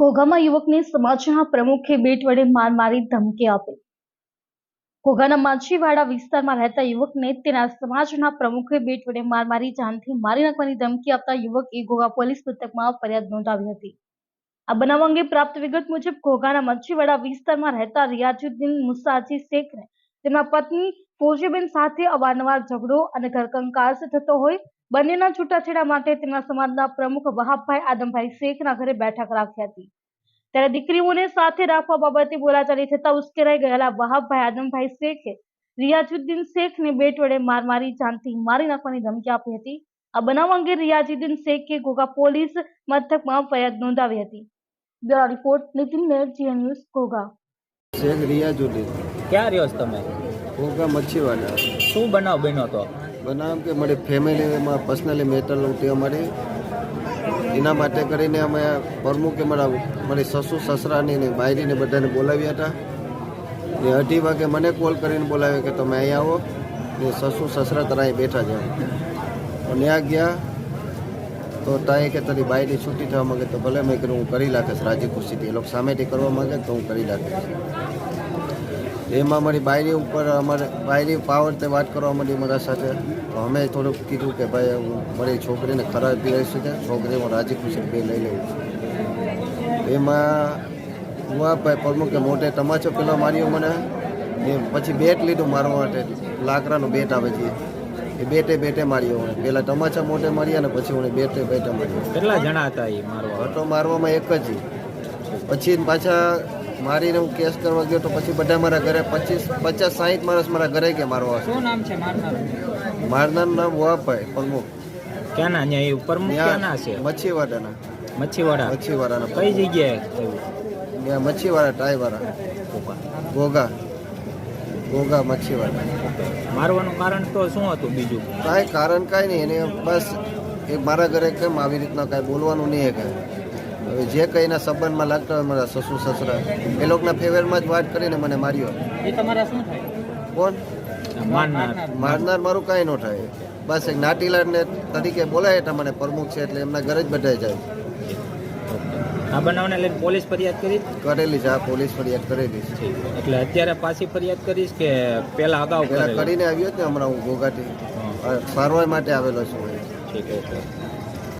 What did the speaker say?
ઘોઘામાં યુવકને સમાજના પ્રમુખે બેટ વડે માર મારી ધમકી આપી. ઘોઘાના માછીવાડા વિસ્તારમાં રહેતા યુવકને તેના સમાજના પ્રમુખે બેટ વડે માર મારી જાનથી મારી નાખવાની ધમકી આપતા યુવકે ઘોઘા પોલીસ મથકમાં ફરિયાદ નોંધાવી હતી. આ બનાવ અંગે પ્રાપ્ત વિગત મુજબ ઘોઘાના મચ્છીવાડા વિસ્તારમાં રહેતા રિયાજુદ્દીન મુસાજી શેખને તેમના પત્ની ફોજીબેન સાથે અવારનવાર ઝઘડો અને ઘરકંકાસ થતો હોય બંનેના છૂટાછેડા માટે તેમના સમાજના પ્રમુખ વહાબભાઈ આદમભાઈ શેખના ઘરે બેઠક રાખી હતી. ત્યારે દીકરીઓને સાથે રાખવા બાબતે બોલાચાલી થતા ઉશ્કેરાઈ ગયેલા વહાબભાઈ આદમભાઈ શેખે રિયાજુદ્દીન શેખને બેટ વડે માર મારી જાનથી મારી નાખવાની ધમકી આપી હતી. આ બનાવ અંગે રિયાજુદ્દીન શેખે ઘોઘા પોલીસ મથકમાં ફરિયાદ નોંધાવી હતી. Bureau report Nitin Mer GN news Ghogha Sheikh Riyajuddin ક્યાં રહ્યો છો તમે? કોકા મચ્છીવાડા. શું બનાવ બન્યો તો? બનાવ કે મારી ફેમિલીમાં પર્સનલી મેટર ઉઠી અમારી. એના માટે કરીને અમે પ્રમુખે મારા મારી સસુ, સસરાની ને બાયરીને બધાને બોલાવ્યા હતા. ને અઢી વાગે મને કોલ કરીને બોલાવ્યો કે તમે અહીં આવો. ને સસુ, સસરા તારા અહીં બેઠા જાઓ ત્યાં ગયા. તો તાએ કે તારી બાયરી છૂટી થવા માંગે તો ભલે મેં કીધું હું કરી નાખીશ. રાજી ખુશીથી એ લોકો સામેથી કરવા માગે તો હું કરી નાખીશ. એમાં મારી બાયરી ઉપર અમારે બાયરી પાવર તે વાત કરવા માંડી મારા સાથે. તો અમે થોડુંક કીધું કે ભાઈ હું મારી છોકરીને ખરાબ રહી શકે છોકરી હું રાજી ખુશી બે લઈ લઉં. એમાં હું આ ભાઈ પ્રમુખે મોટે તમાચો પેલો માર્યો મને. એ પછી બેટ લીધું મારવા માટે. લાકડાનું બેટ આવે છે. એ બેટે બેટે માર્યો મને. પહેલાં તમાચા મોટે માર્યા ને પછી હું બેટે બેટે માર્યો. કેટલા જણા હતા એ મારવા? હતો મારવામાં એક જ. પછી પાછા મારીને હું કેસ કરવા ગયો તો પછી બધા મારા ઘરે પચીસ પચાસ સાહીઠ માણસ મારા ઘરે કે મારવા શું નામ છે? મારનાર. મારનાર નામ વાપભાઈ પ્રમુખ. ક્યાં ના અહીંયા એ પ્રમુખ ક્યાં ના છે? મચ્છીવાડાના. મચ્છીવાડા. મચ્છીવાડાના કઈ જગ્યાએ? થયું ત્યાં મચ્છીવાડા ટાઈવાડા. ગોગા. ગોગા મચ્છીવાડા. મારવાનું કારણ તો શું હતું બીજું? કાંઈ કારણ કાંઈ નહીં એને બસ એ મારા ઘરે કેમ આવી રીતના કાંઈ બોલવાનું નહીં કે હવે જે કંઈ એના સંબંધમાં લાગતા હોય મારા સસુ સસરા એ લોકોના ફેવરમાં જ વાત કરીને મને માર્યો. એ તમારા શું થાય? કોણ? મારનાર. મારું કાંઈ ન થાય. બસ એક નાટીલાને તરીકે બોલાય એટલે મને પ્રમુખ છે એટલે એમના ઘરે જ બધા જાય. આ બનાવને લઈને પોલીસ ફરિયાદ કરી? કરેલી છે આ પોલીસ ફરિયાદ કરેલી છે. એટલે અત્યારે પાછી ફરિયાદ કરીશ કે પેલા અગાઉ કરીને આવ્યો ને હમણાં હું ગોગાથી હા, સારવાર માટે આવેલો છું. ઠીક ઓકે